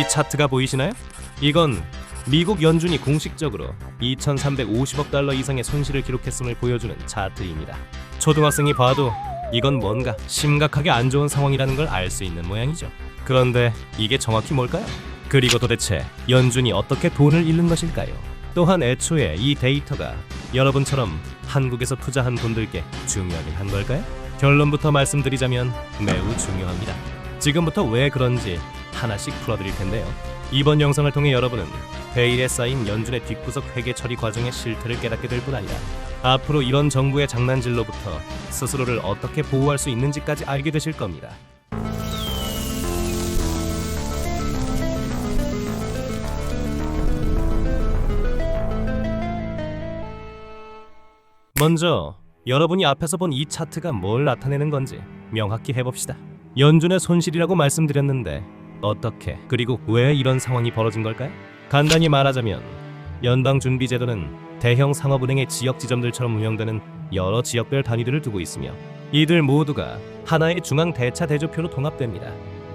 이 차트가 보이시나요? 이건 미국 연준이 공식적으로 2,350억 달러 이상의 손실을 기록했음을 보여주는 차트입니다. 초등학생이 봐도 이건 뭔가 심각하게 안 좋은 상황이라는 걸 알 수 있는 모양이죠. 그런데 이게 정확히 뭘까요? 그리고 도대체 연준이 어떻게 돈을 잃는 것일까요? 또한 애초에 이 데이터가 여러분처럼 한국에서 투자한 분들께 중요하긴 한 걸까요? 결론부터 말씀드리자면 매우 중요합니다. 지금부터 왜 그런지 하나씩 풀어드릴 텐데요. 이번 영상을 통해 여러분은 베일에 쌓인 연준의 뒷구석 회계 처리 과정의 실태를 깨닫게 될 뿐 아니라 앞으로 이런 정부의 장난질로부터 스스로를 어떻게 보호할 수 있는지까지 알게 되실 겁니다. 먼저 여러분이 앞에서 본 이 차트가 뭘 나타내는 건지 명확히 해봅시다. 연준의 손실이라고 말씀드렸는데 어떻게 그리고 왜 이런 상황이 벌어진 걸까요? 간단히 말하자면 연방준비제도는 대형 상업은행의 지역 지점들처럼 운영되는 여러 지역별 단위들을 두고 있으며 이들 모두가 하나의 중앙 대차 대조표로 통합됩니다.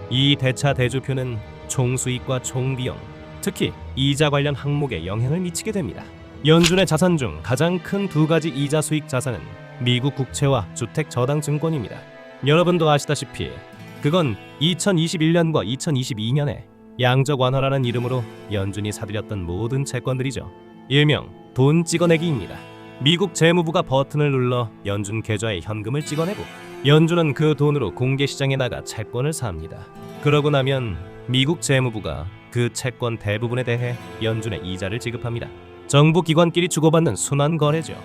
이 대차 대조표는 총수익과 총비용, 특히 이자 관련 항목에 영향을 미치게 됩니다. 연준의 자산 중 가장 큰 두 가지 이자 수익 자산은 미국 국채와 주택 저당 증권입니다. 여러분도 아시다시피 그건 2021년과 2022년에 양적 완화라는 이름으로 연준이 사들였던 모든 채권들이죠. 일명 돈 찍어내기입니다. 미국 재무부가 버튼을 눌러 연준 계좌에 현금을 찍어내고 연준은 그 돈으로 공개 시장에 나가 채권을 삽니다. 그러고 나면 미국 재무부가 그 채권 대부분에 대해 연준에 이자를 지급합니다. 정부 기관끼리 주고받는 순환 거래죠.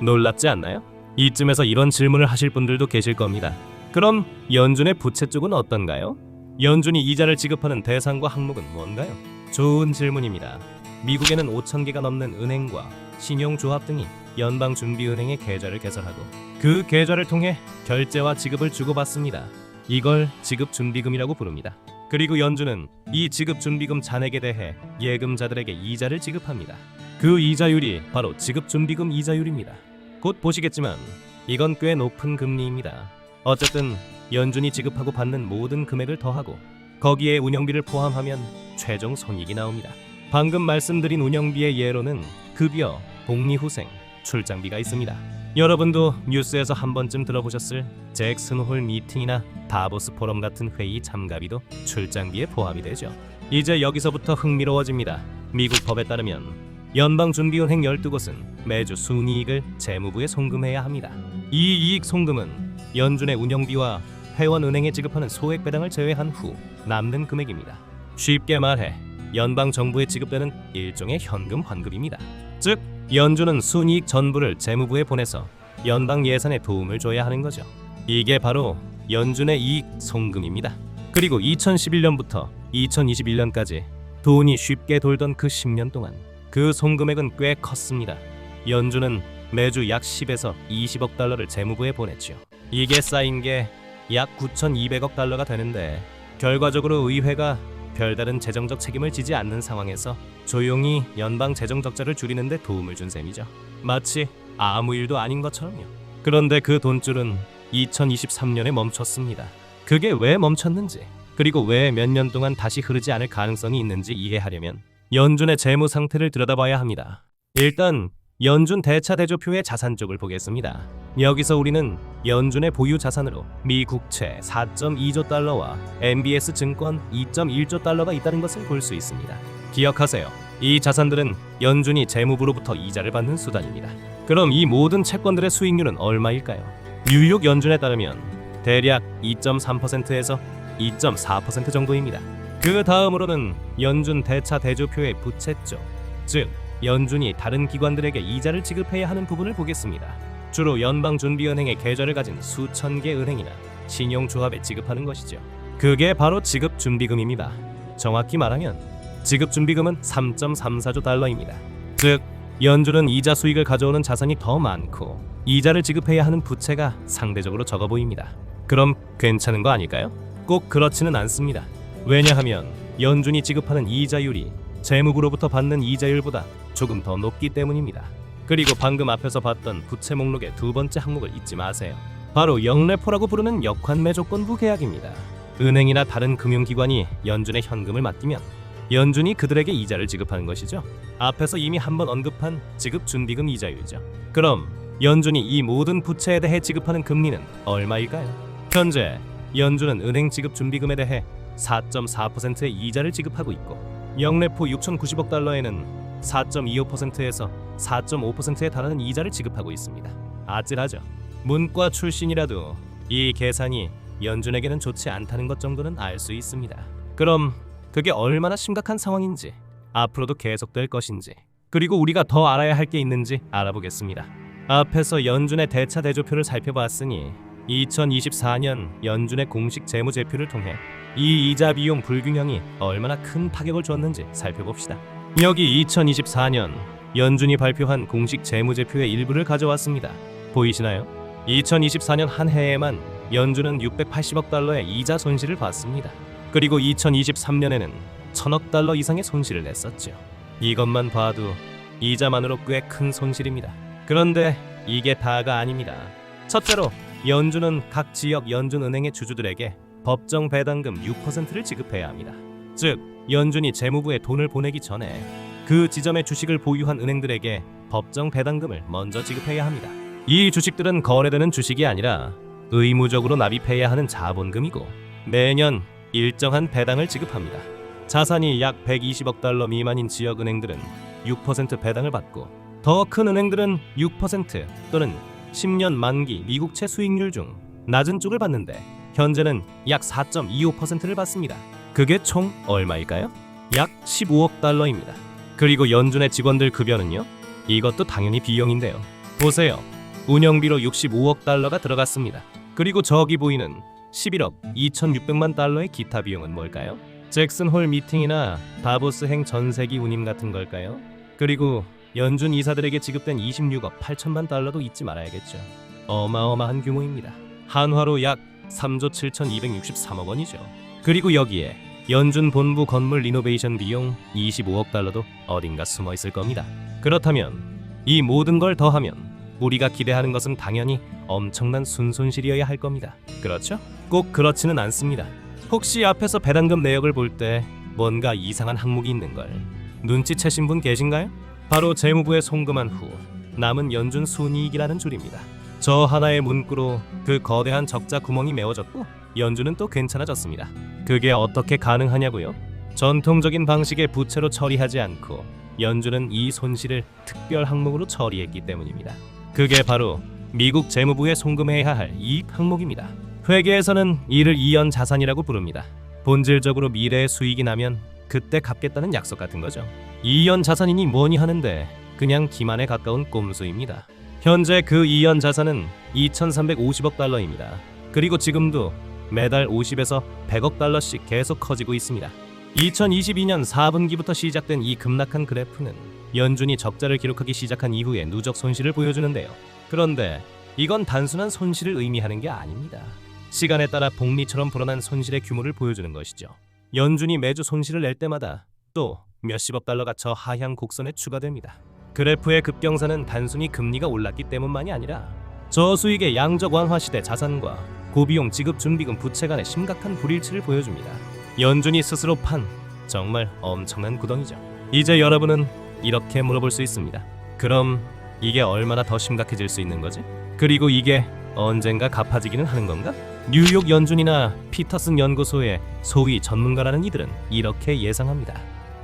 놀랍지 않나요? 이쯤에서 이런 질문을 하실 분들도 계실 겁니다. 그럼 연준의 부채 쪽은 어떤가요? 연준이 이자를 지급하는 대상과 항목은 뭔가요? 좋은 질문입니다. 미국에는 5천 개가 넘는 은행과 신용조합 등이 연방준비은행의 계좌를 개설하고 그 계좌를 통해 결제와 지급을 주고받습니다. 이걸 지급준비금이라고 부릅니다. 그리고 연준은 이 지급준비금 잔액에 대해 예금자들에게 이자를 지급합니다. 그 이자율이 바로 지급준비금 이자율입니다. 곧 보시겠지만 이건 꽤 높은 금리입니다. 어쨌든 연준이 지급하고 받는 모든 금액을 더하고 거기에 운영비를 포함하면 최종 손익이 나옵니다. 방금 말씀드린 운영비의 예로는 급여, 복리후생, 출장비가 있습니다. 여러분도 뉴스에서 한 번쯤 들어보셨을 잭슨홀 미팅이나 다보스 포럼 같은 회의 참가비도 출장비에 포함이 되죠. 이제 여기서부터 흥미로워집니다. 미국 법에 따르면 연방준비은행 12곳은 매주 순이익을 재무부에 송금해야 합니다. 이 이익 송금은 연준의 운영비와 회원은행에 지급하는 소액 배당을 제외한 후 남는 금액입니다. 쉽게 말해 연방 정부에 지급되는 일종의 현금 환급입니다. 즉 연준은 순이익 전부를 재무부에 보내서 연방 예산에 도움을 줘야 하는 거죠. 이게 바로 연준의 이익 송금입니다. 그리고 2011년부터 2021년까지 돈이 쉽게 돌던 그 10년 동안 그 송금액은 꽤 컸습니다. 연준은 매주 약 10에서 20억 달러를 재무부에 보냈죠. 이게 쌓인 게 약 9,200억 달러가 되는데 결과적으로 의회가 별다른 재정적 책임을 지지 않는 상황에서 조용히 연방 재정 적자를 줄이는 데 도움을 준 셈이죠. 마치 아무 일도 아닌 것처럼요. 그런데 그 돈줄은 2023년에 멈췄습니다. 그게 왜 멈췄는지 그리고 왜 몇 년 동안 다시 흐르지 않을 가능성이 있는지 이해하려면 연준의 재무 상태를 들여다봐야 합니다. 일단 연준 대차 대조표의 자산 쪽을 보겠습니다. 여기서 우리는 연준의 보유 자산으로 미 국채 4.2조 달러와 MBS 증권 2.1조 달러가 있다는 것을 볼 수 있습니다. 기억하세요. 이 자산들은 연준이 재무부로부터 이자를 받는 수단입니다. 그럼 이 모든 채권들의 수익률은 얼마일까요? 뉴욕 연준에 따르면 대략 2.3%에서 2.4% 정도입니다. 그 다음으로는 연준 대차 대조표의 부채 쪽, 즉 연준이 다른 기관들에게 이자를 지급해야 하는 부분을 보겠습니다. 주로 연방준비은행의 계좌를 가진 수천 개 은행이나 신용조합에 지급하는 것이죠. 그게 바로 지급준비금입니다. 정확히 말하면 지급준비금은 3.34조 달러입니다. 즉 연준은 이자 수익을 가져오는 자산이 더 많고 이자를 지급해야 하는 부채가 상대적으로 적어 보입니다. 그럼 괜찮은 거 아닐까요? 꼭 그렇지는 않습니다. 왜냐하면 연준이 지급하는 이자율이 재무부로부터 받는 이자율보다 조금 더 높기 때문입니다. 그리고 방금 앞에서 봤던 부채 목록의 두 번째 항목을 잊지 마세요. 바로 영래포라고 부르는 역환매 조건부 계약입니다. 은행이나 다른 금융기관이 연준의 현금을 맡기면 연준이 그들에게 이자를 지급하는 것이죠. 앞에서 이미 한번 언급한 지급 준비금 이자율이죠. 그럼 연준이 이 모든 부채에 대해 지급하는 금리는 얼마일까요? 현재 연준은 은행 지급 준비금에 대해 4.4%의 이자를 지급하고 있고 영래포 6,090억 달러에는 4.25%에서 4.5%에 달하는 이자를 지급하고 있습니다. 아찔하죠. 문과 출신이라도 이 계산이 연준에게는 좋지 않다는 것 정도는 알 수 있습니다. 그럼 그게 얼마나 심각한 상황인지 앞으로도 계속될 것인지 그리고 우리가 더 알아야 할 게 있는지 알아보겠습니다. 앞에서 연준의 대차 대조표를 살펴봤으니 2024년 연준의 공식 재무 제표를 통해 이 이자 비용 불균형이 얼마나 큰 타격을 줬는지 살펴봅시다. 여기 2024년 연준이 발표한 공식 재무제표의 일부를 가져왔습니다. 보이시나요? 2024년 한 해에만 연준은 680억 달러의 이자 손실을 봤습니다. 그리고 2023년에는 천억 달러 이상의 손실을 냈었죠. 이것만 봐도 이자만으로 꽤 큰 손실입니다. 그런데 이게 다가 아닙니다. 첫째로 연준은 각 지역 연준은행의 주주들에게 법정 배당금 6%를 지급해야 합니다. 즉, 연준이 재무부에 돈을 보내기 전에 그 지점의 주식을 보유한 은행들에게 법정 배당금을 먼저 지급해야 합니다. 이 주식들은 거래되는 주식이 아니라 의무적으로 납입해야 하는 자본금이고 매년 일정한 배당을 지급합니다. 자산이 약 120억 달러 미만인 지역 은행들은 6% 배당을 받고 더 큰 은행들은 6% 또는 10년 만기 미국채 수익률 중 낮은 쪽을 받는데 현재는 약 4.25%를 받습니다. 그게 총 얼마일까요? 약 15억 달러입니다. 그리고 연준의 직원들 급여는요? 이것도 당연히 비용인데요. 보세요. 운영비로 65억 달러가 들어갔습니다. 그리고 저기 보이는 11억 2,600만 달러의 기타 비용은 뭘까요? 잭슨 홀 미팅이나 다보스행 전세기 운임 같은 걸까요? 그리고 연준 이사들에게 지급된 26억 8천만 달러도 잊지 말아야겠죠. 어마어마한 규모입니다. 한화로 약 3조 7,263억 원이죠. 그리고 여기에 연준 본부 건물 리노베이션 비용 25억 달러도 어딘가 숨어 있을 겁니다. 그렇다면 이 모든 걸 더하면 우리가 기대하는 것은 당연히 엄청난 순손실이어야 할 겁니다. 그렇죠? 꼭 그렇지는 않습니다. 혹시 앞에서 배당금 내역을 볼 때 뭔가 이상한 항목이 있는 걸 눈치채신 분 계신가요? 바로 재무부에 송금한 후 남은 연준 순이익이라는 줄입니다. 저 하나의 문구로 그 거대한 적자 구멍이 메워졌고 연준은 또 괜찮아졌습니다. 그게 어떻게 가능하냐고요? 전통적인 방식의 부채로 처리하지 않고 연준은 이 손실을 특별 항목으로 처리했기 때문입니다. 그게 바로 미국 재무부에 송금해야 할 이익 항목입니다. 회계에서는 이를 이연 자산이라고 부릅니다. 본질적으로 미래의 수익이 나면 그때 갚겠다는 약속 같은 거죠. 이연 자산이니 뭐니 하는데 그냥 기만에 가까운 꼼수입니다. 현재 그 이연 자산은 2,350억 달러입니다. 그리고 지금도 매달 50에서 100억 달러씩 계속 커지고 있습니다. 2022년 4분기부터 시작된 이 급락한 그래프는 연준이 적자를 기록하기 시작한 이후의 누적 손실을 보여주는데요. 그런데 이건 단순한 손실을 의미하는 게 아닙니다. 시간에 따라 복리처럼 불어난 손실의 규모를 보여주는 것이죠. 연준이 매주 손실을 낼 때마다 또 몇십억 달러가 저 하향 곡선에 추가됩니다. 그래프의 급경사는 단순히 금리가 올랐기 때문만이 아니라 저수익의 양적 완화 시대 자산과 고비용 지급 준비금 부채 간의 심각한 불일치를 보여줍니다. 연준이 스스로 판 정말 엄청난 구덩이죠. 이제 여러분은 이렇게 물어볼 수 있습니다. 그럼 이게 얼마나 더 심각해질 수 있는 거지? 그리고 이게 언젠가 갚아지기는 하는 건가? 뉴욕 연준이나 피터슨 연구소의 소위 전문가라는 이들은 이렇게 예상합니다.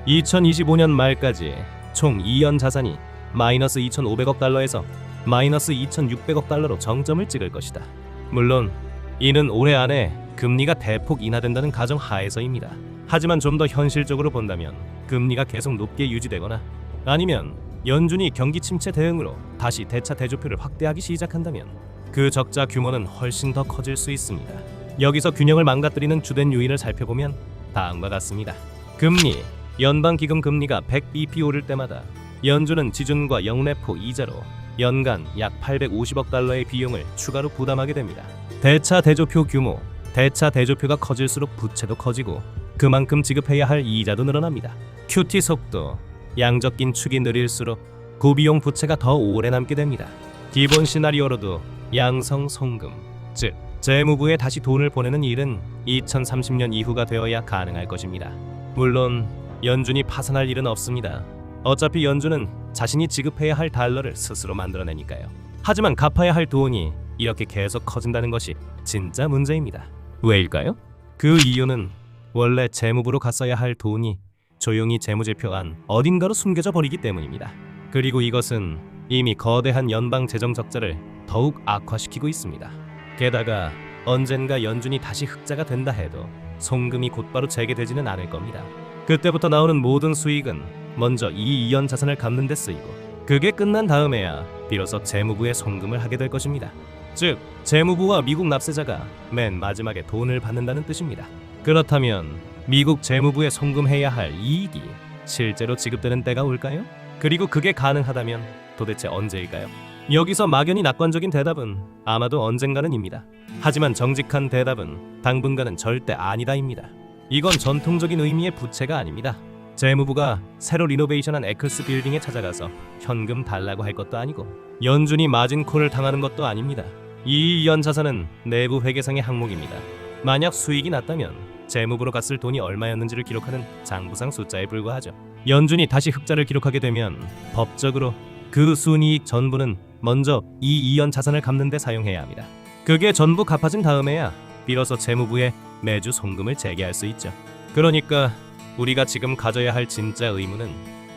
2025년 말까지 총 2연 자산이 마이너스 2,500억 달러에서 마이너스 2,600억 달러로 정점을 찍을 것이다. 물론 이는 올해 안에 금리가 대폭 인하된다는 가정 하에서입니다. 하지만 좀 더 현실적으로 본다면 금리가 계속 높게 유지되거나 아니면 연준이 경기 침체 대응으로 다시 대차 대조표를 확대하기 시작한다면 그 적자 규모는 훨씬 더 커질 수 있습니다. 여기서 균형을 망가뜨리는 주된 요인을 살펴보면 다음과 같습니다. 금리, 연방 기금 금리가 100bp 오를 때마다 연준은 지준과 영래포 이자로 연간 약 850억 달러의 비용을 추가로 부담하게 됩니다. 대차 대조표 규모, 대차 대조표가 커질수록 부채도 커지고 그만큼 지급해야 할 이자도 늘어납니다. QT 속도, 양적 긴축이 느릴수록 고비용 부채가 더 오래 남게 됩니다. 기본 시나리오로도 양성 송금, 즉 재무부에 다시 돈을 보내는 일은 2030년 이후가 되어야 가능할 것입니다. 물론 연준이 파산할 일은 없습니다. 어차피 연준은 자신이 지급해야 할 달러를 스스로 만들어내니까요. 하지만 갚아야 할 돈이 이렇게 계속 커진다는 것이 진짜 문제입니다. 왜일까요? 그 이유는 원래 재무부로 갔어야 할 돈이 조용히 재무제표 안 어딘가로 숨겨져 버리기 때문입니다. 그리고 이것은 이미 거대한 연방 재정 적자를 더욱 악화시키고 있습니다. 게다가 언젠가 연준이 다시 흑자가 된다 해도 송금이 곧바로 재개되지는 않을 겁니다. 그때부터 나오는 모든 수익은 먼저 이 이연 자산을 갚는 데 쓰이고 그게 끝난 다음에야 비로소 재무부에 송금을 하게 될 것입니다. 즉, 재무부와 미국 납세자가 맨 마지막에 돈을 받는다는 뜻입니다. 그렇다면 미국 재무부에 송금해야 할 이익이 실제로 지급되는 때가 올까요? 그리고 그게 가능하다면 도대체 언제일까요? 여기서 막연히 낙관적인 대답은 아마도 언젠가는입니다. 하지만 정직한 대답은 당분간은 절대 아니다입니다. 이건 전통적인 의미의 부채가 아닙니다. 재무부가 새로 리노베이션한 에클스 빌딩에 찾아가서 현금 달라고 할 것도 아니고 연준이 마진콜을 당하는 것도 아닙니다. 이연 자산은 내부 회계상의 항목입니다. 만약 수익이 났다면 재무부로 갔을 돈이 얼마였는지를 기록하는 장부상 숫자에 불과하죠. 연준이 다시 흑자를 기록하게 되면 법적으로 그 순이익 전부는 먼저 이 이연 자산을 갚는 데 사용해야 합니다. 그게 전부 갚아진 다음에야 비로소 재무부에 매주 송금을 재개할 수 있죠. 그러니까 우리가 지금 가져야 할 진짜 의무는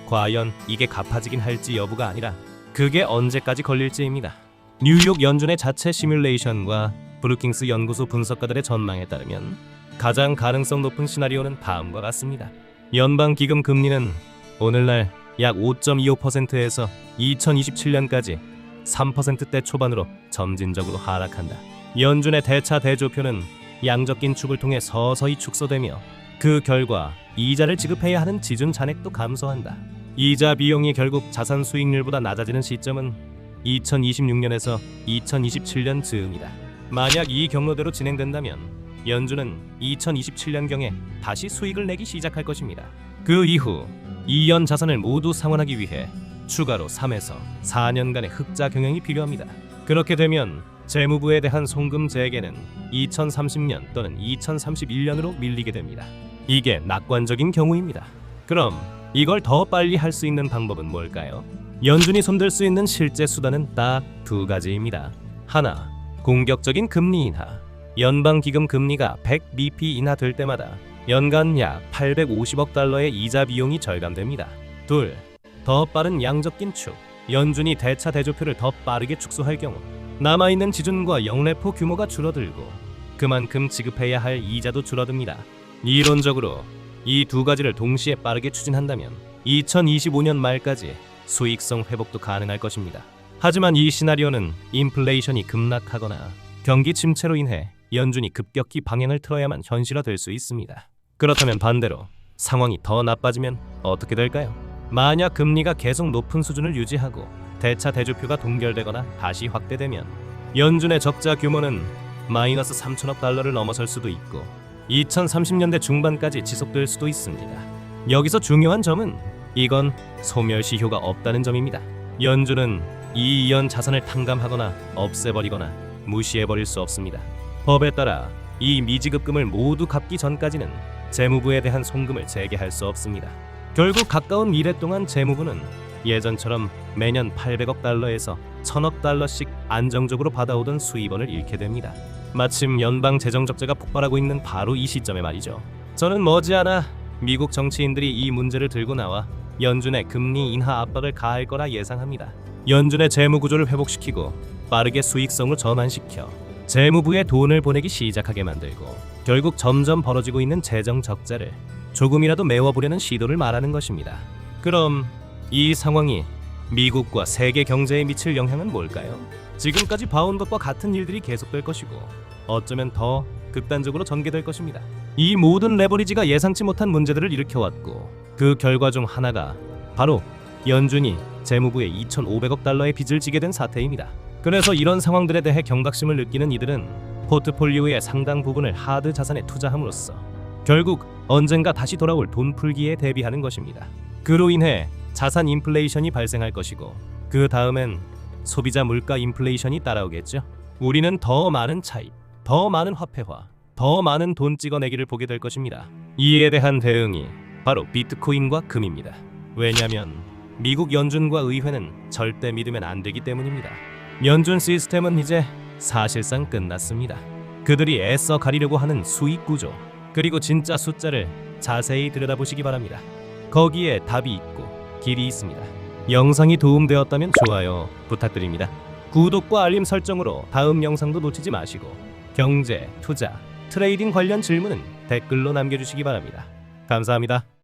과연 이게 갚아지긴 할지 여부가 아니라 그게 언제까지 걸릴지입니다. 뉴욕 연준의 자체 시뮬레이션과 브루킹스 연구소 분석가들의 전망에 따르면 가장 가능성 높은 시나리오는 다음과 같습니다. 연방 기금 금리는 오늘날 약 5.25%에서 2027년까지 3%대 초반으로 점진적으로 하락한다. 연준의 대차 대조표는 양적 긴 축을 통해 서서히 축소되며 그 결과 이자를 지급해야 하는 지준 잔액도 감소한다. 이자 비용이 결국 자산 수익률보다 낮아지는 시점은 2026년에서 2027년 즈음이다. 만약 이 경로대로 진행된다면 연준은 2027년경에 다시 수익을 내기 시작할 것입니다. 그 이후 이연 자산을 모두 상환하기 위해 추가로 3에서 4년간의 흑자 경영이 필요합니다. 그렇게 되면 재무부에 대한 송금 재개는 2030년 또는 2031년으로 밀리게 됩니다. 이게 낙관적인 경우입니다. 그럼 이걸 더 빨리 할 수 있는 방법은 뭘까요? 연준이 손댈 수 있는 실제 수단은 딱 두 가지입니다. 하나, 공격적인 금리 인하. 연방 기금 금리가 100bp 인하될 때마다 연간 약 850억 달러의 이자 비용이 절감됩니다. 둘, 더 빠른 양적 긴축. 연준이 대차 대조표를 더 빠르게 축소할 경우 남아 있는 지준과 영래포 규모가 줄어들고 그만큼 지급해야 할 이자도 줄어듭니다. 이론적으로 이 두 가지를 동시에 빠르게 추진한다면 2025년 말까지 수익성 회복도 가능할 것입니다. 하지만 이 시나리오는 인플레이션이 급락하거나 경기 침체로 인해 연준이 급격히 방향을 틀어야만 현실화될 수 있습니다. 그렇다면 반대로 상황이 더 나빠지면 어떻게 될까요? 만약 금리가 계속 높은 수준을 유지하고 대차 대조표가 동결되거나 다시 확대되면 연준의 적자 규모는 마이너스 3천억 달러를 넘어설 수도 있고 2030년대 중반까지 지속될 수도 있습니다. 여기서 중요한 점은 이건 소멸시 효가 없다는 점입니다. 연준은 이 이연 자산을 탕감하거나 없애버리거나 무시해버릴 수 없습니다. 법에 따라 이 미지급금을 모두 갚기 전까지는 재무부에 대한 송금을 재개할 수 없습니다. 결국 가까운 미래 동안 재무부는 예전처럼 매년 800억 달러에서 1000억 달러씩 안정적으로 받아오던 수입원을 잃게 됩니다. 마침 연방 재정 적자가 폭발하고 있는 바로 이 시점에 말이죠. 저는 머지않아 미국 정치인들이 이 문제를 들고 나와 연준의 금리 인하 압박을 가할 거라 예상합니다. 연준의 재무 구조를 회복시키고 빠르게 수익성으로 전환시켜 재무부에 돈을 보내기 시작하게 만들고 결국 점점 벌어지고 있는 재정 적자를 조금이라도 메워보려는 시도를 말하는 것입니다. 그럼 이 상황이 미국과 세계 경제에 미칠 영향은 뭘까요? 지금까지 봐온 것과 같은 일들이 계속될 것이고 어쩌면 더 극단적으로 전개될 것입니다. 이 모든 레버리지가 예상치 못한 문제들을 일으켜왔고 그 결과 중 하나가 바로 연준이 재무부에 2,500억 달러의 빚을 지게 된 사태입니다. 그래서 이런 상황들에 대해 경각심을 느끼는 이들은 포트폴리오의 상당 부분을 하드 자산에 투자함으로써 결국 언젠가 다시 돌아올 돈 풀기에 대비하는 것입니다. 그로 인해 자산 인플레이션이 발생할 것이고 그 다음엔 소비자 물가 인플레이션이 따라오겠죠. 우리는 더 많은 차입, 더 많은 화폐화, 더 많은 돈 찍어내기를 보게 될 것입니다. 이에 대한 대응이 바로 비트코인과 금입니다. 왜냐하면 미국 연준과 의회는 절대 믿으면 안 되기 때문입니다. 연준 시스템은 이제 사실상 끝났습니다. 그들이 애써 가리려고 하는 수익 구조 그리고 진짜 숫자를 자세히 들여다보시기 바랍니다. 거기에 답이 있고 길이 있습니다. 영상이 도움되었다면 좋아요 부탁드립니다. 구독과 알림 설정으로 다음 영상도 놓치지 마시고 경제, 투자, 트레이딩 관련 질문은 댓글로 남겨주시기 바랍니다. 감사합니다.